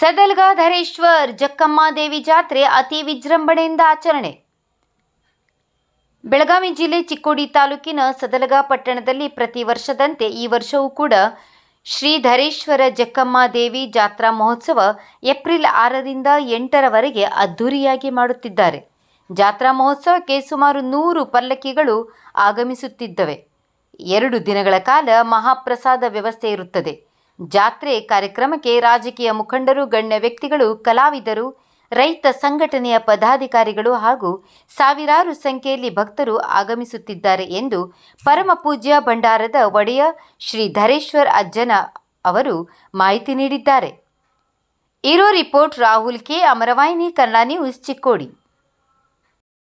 ಸದಲ್ಗಾಧರೇಶ್ವರ್ ಜಕ್ಕಮ್ಮ ದೇವಿ ಜಾತ್ರೆ ಅತಿ ವಿಜೃಂಭಣೆಯಿಂದ ಆಚರಣೆ. ಬೆಳಗಾವಿ ಜಿಲ್ಲೆ ಚಿಕ್ಕೋಡಿ ತಾಲೂಕಿನ ಸದಲಗ ಪಟ್ಟಣದಲ್ಲಿ ಪ್ರತಿ ವರ್ಷದಂತೆ ಈ ವರ್ಷವೂ ಕೂಡ ಶ್ರೀ ಧರೇಶ್ವರ, ಜಕ್ಕಮ್ಮ ದೇವಿ ಜಾತ್ರಾ ಮಹೋತ್ಸವ ಏಪ್ರಿಲ್ ಆರರಿಂದ ಎಂಟರವರೆಗೆ ಅದ್ಧೂರಿಯಾಗಿ ಮಾಡುತ್ತಿದ್ದಾರೆ. ಜಾತ್ರಾ ಮಹೋತ್ಸವಕ್ಕೆ ಸುಮಾರು ನೂರು ಪಲ್ಲಕ್ಕಿಗಳು ಆಗಮಿಸುತ್ತಿದ್ದವೆ. ಎರಡು ದಿನಗಳ ಕಾಲ ಮಹಾಪ್ರಸಾದ ವ್ಯವಸ್ಥೆ ಇರುತ್ತದೆ. ಜಾತ್ರೆ ಕಾರ್ಯಕ್ರಮಕ್ಕೆ ರಾಜಕೀಯ ಮುಖಂಡರು, ಗಣ್ಯ ವ್ಯಕ್ತಿಗಳು, ಕಲಾವಿದರು, ರೈತ ಸಂಘಟನೆಯ ಪದಾಧಿಕಾರಿಗಳು ಹಾಗೂ ಸಾವಿರಾರು ಸಂಖ್ಯೆಯಲ್ಲಿ ಭಕ್ತರು ಆಗಮಿಸುತ್ತಿದ್ದಾರೆ ಎಂದು ಪರಮ ಪೂಜ್ಯ ಭಂಡಾರದ ಒಡೆಯ ಶ್ರೀ ಧರೇಶ್ವರ್ ಅಜ್ಜನ ಅವರು ಮಾಹಿತಿ ನೀಡಿದ್ದಾರೆ. ಇರೋ report Rahul K. Amaravahini, Kannada news Chikkodi.